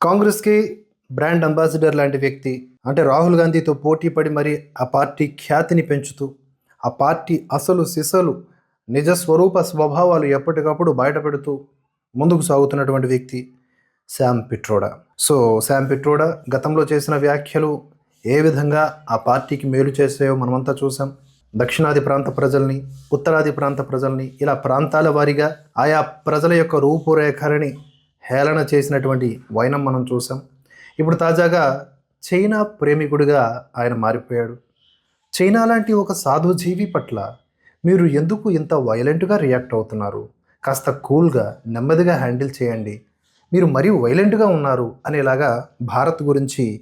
కాంగ్రెస్కి brand ambassador లాంటి వ్యక్తి. అంటే రాహుల్ గాంధీతో పోటీ పడి మరి ఆ పార్టీ ఖ్యాతిని పెంచుతూ ఆ పార్టీ అసలు సిసలు నిజ స్వరూప స్వభావాలు ఎప్పటికప్పుడు బయటపెడుతూ ముందుకు సాగుతున్నటువంటి వ్యక్తి శామ్ పిట్రోడా. సో శామ్ పిట్రోడా గతంలో చేసిన వ్యాఖ్యలు ఏ విధంగా ఆ పార్టీకి మేలు చేసాయో మనమంతా చూసాం దక్షిణాది ప్రాంత ప్రజల్ని ఉత్తరాది ప్రాంత ప్రజల్ని ఇలా ప్రాంతాల వారీగా ఆయా ప్రజల యొక్క రూపురేఖలని హేళన చేసినటువంటి వైనం మనం చూసాం. ఇప్పుడు తాజాగా చైనా ప్రేమికుడిగా ఆయన మారిపోయాడు. చైనా లాంటి ఒక సాధుజీవి పట్ల మీరు ఎందుకు ఇంత వైలెంట్గా రియాక్ట్ అవుతున్నారు? కాస్త కూల్గా నెమ్మదిగా హ్యాండిల్ చేయండి. మీరు మరీ వైలెంట్గా ఉన్నారు అనేలాగా భారత్ గురించి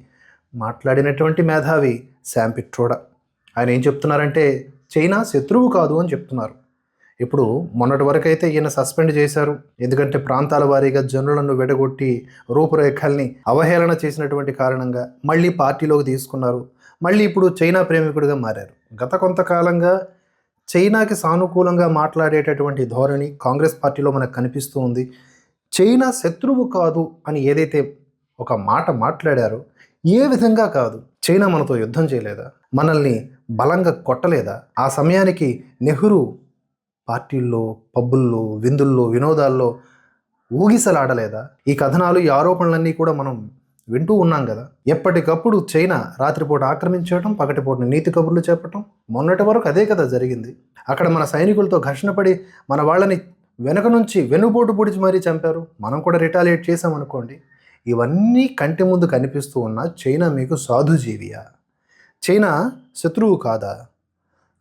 మాట్లాడినటువంటి మేధావి శామ్ ఆయన ఏం చెప్తున్నారంటే చైనా శత్రువు కాదు అని చెప్తున్నారు. ఇప్పుడు మొన్నటి వరకు అయితే ఈయన సస్పెండ్ చేశారు. ఎందుకంటే ప్రాంతాల వారీగా జనులను వెడగొట్టి రూపురేఖల్ని అవహేళన చేసినటువంటి కారణంగా మళ్ళీ పార్టీలోకి తీసుకున్నారు. మళ్ళీ ఇప్పుడు చైనా ప్రేమికుడిగా మారారు. గత కొంతకాలంగా చైనాకి సానుకూలంగా మాట్లాడేటటువంటి ధోరణి కాంగ్రెస్ పార్టీలో మనకు కనిపిస్తూ ఉంది. చైనా శత్రువు కాదు అని ఏదైతే ఒక మాట మాట్లాడారో ఏ విధంగా కాదు? చైనా మనతో యుద్ధం చేయలేదా? మనల్ని బలంగా కొట్టలేదా? ఆ సమయానికి నెహ్రూ పార్టీల్లో పబ్బుల్లో విందుల్లో వినోదాల్లో ఊగిసలాడలేదా? ఈ కథనాలు ఈ ఆరోపణలన్నీ కూడా మనం వింటూ ఉన్నాం కదా. ఎప్పటికప్పుడు చైనా రాత్రిపూట ఆక్రమించడం పగటిపూట నీతి కబుర్లు చెప్పటం మొన్నటి వరకు అదే కదా జరిగింది. అక్కడ మన సైనికులతో ఘర్షణ పడి మన వాళ్ళని వెనక నుంచి వెనుబోటు పొడిచి మరీ చంపారు. మనం కూడా రిటాలియేట్ చేసామనుకోండి ఇవన్నీ కంటి ముందు కనిపిస్తూ ఉన్న చైనా మీకు సాధుజీవియా? చైనా శత్రువు కాదా?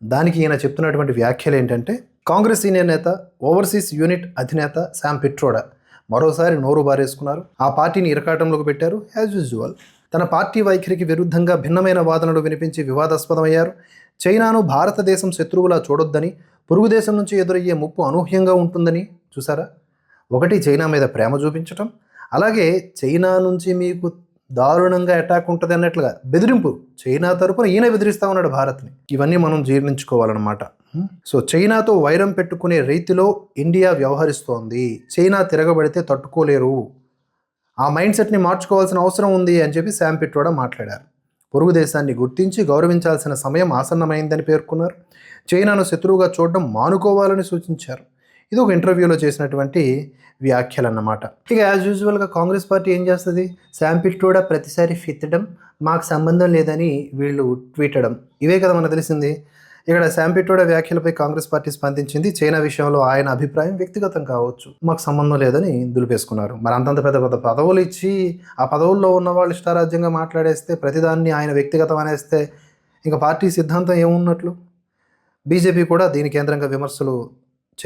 దానికి ఈయన చెప్తున్నటువంటి వ్యాఖ్యలు ఏంటంటే కాంగ్రెస్ సీనియర్ నేత ఓవర్సీస్ యూనిట్ అధినేత శామ్ పిట్రోడా మరోసారి నోరు బారేసుకున్నారు. ఆ పార్టీని ఇరకాటంలోకి పెట్టారు యాజ్ యూజువల్ తన పార్టీ వైఖరికి విరుద్ధంగా భిన్నమైన వాదనలు వినిపించి వివాదాస్పదమయ్యారు. చైనాను భారతదేశం శత్రువులా చూడొద్దని పొరుగు దేశం నుంచి ఎదురయ్యే ముప్పు అనూహ్యంగా ఉంటుందని చూసారా? ఒకటి చైనా మీద ప్రేమ చూపించటం అలాగే చైనా నుంచి మీకు దారుణంగా అటాక్ ఉంటుంది అన్నట్లుగా. బెదిరింపు. చైనా తరపున ఈయన బెదిరిస్తా ఉన్నాడు భారత్ని. ఇవన్నీ మనం జీర్ణించుకోవాలన్నమాట. సో చైనాతో వైరం పెట్టుకునే రీతిలో ఇండియా వ్యవహరిస్తోంది. చైనా తిరగబడితే తట్టుకోలేరు. ఆ మైండ్ సెట్ని మార్చుకోవాల్సిన అవసరం ఉంది అని చెప్పి శామ్ పిట్రోడా మాట్లాడారు. పొరుగు దేశాన్ని గుర్తించి గౌరవించాల్సిన సమయం ఆసన్నమైందని పేర్కొన్నారు. చైనాను శత్రువుగా చూడడం మానుకోవాలని సూచించారు. ఇది ఒక ఇంటర్వ్యూలో చేసినటువంటి వ్యాఖ్యలు అన్నమాట ఇక యాజ్ యూజువల్గా కాంగ్రెస్ పార్టీ ఏం చేస్తుంది? శాంపిల్ కూడా ప్రతిసారి ఫిత్తడం మాకు సంబంధం లేదని వీళ్ళు ట్వీటడం. ఇవే కదా మనకు తెలిసింది. ఇక్కడ శాంపిటోడ వ్యాఖ్యలపై కాంగ్రెస్ పార్టీ స్పందించింది. చైనా విషయంలో ఆయన అభిప్రాయం వ్యక్తిగతం కావచ్చు. మాకు సంబంధం లేదని దులిపేసుకున్నారు. మరి అంతంత పెద్ద పెద్ద పదవులు ఇచ్చి ఆ పదవుల్లో ఉన్న వాళ్ళు ఇష్టారాజ్యంగా మాట్లాడేస్తే ప్రతిదాన్ని ఆయన వ్యక్తిగతం అనేస్తే ఇంకా పార్టీ సిద్ధాంతం ఏమున్నట్లు? బీజేపీ కూడా దీని కేంద్రంగా విమర్శలు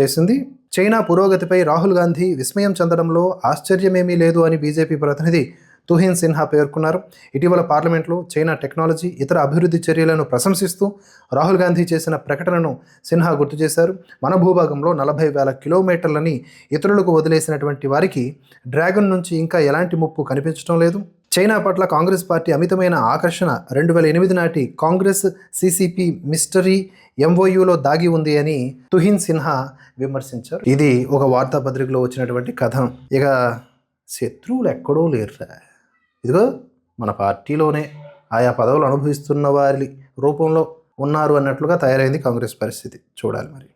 చేసింది. చైనా పురోగతిపై రాహుల్ గాంధీ విస్మయం చెందడంలో ఆశ్చర్యమేమీ లేదు అని బీజేపీ ప్రతినిధి తుహిన్ సిన్హా పేర్కొన్నారు. ఇటీవల పార్లమెంట్లో చైనా టెక్నాలజీ ఇతర అభివృద్ధి చర్యలను ప్రశంసిస్తూ రాహుల్ గాంధీ చేసిన ప్రకటనను సిన్హా గుర్తు చేశారు. మన భూభాగంలో నలభై వేల కిలోమీటర్లని ఇతరులకు వదిలేసినటువంటి వారికి డ్రాగన్ నుంచి ఇంకా ఎలాంటి ముప్పు కనిపించడం లేదు. చైనా పట్ల కాంగ్రెస్ పార్టీ అమితమైన ఆకర్షణ రెండు వేల ఎనిమిది నాటి కాంగ్రెస్ సిసిపి మిస్టరీ ఎంఓయూలో దాగి ఉంది అని తుహిన్ సిన్హా విమర్శించారు. ఇది ఒక వార్తాపత్రికలో వచ్చినటువంటి కథనం ఇక శత్రువులు ఎక్కడో లేరురా. ఇదిగో మన పార్టీలోనే ఆయా పదవులు అనుభవిస్తున్న వారి రూపంలో ఉన్నారు అన్నట్లుగా తయారైంది కాంగ్రెస్ పరిస్థితి. చూడాలి మరి.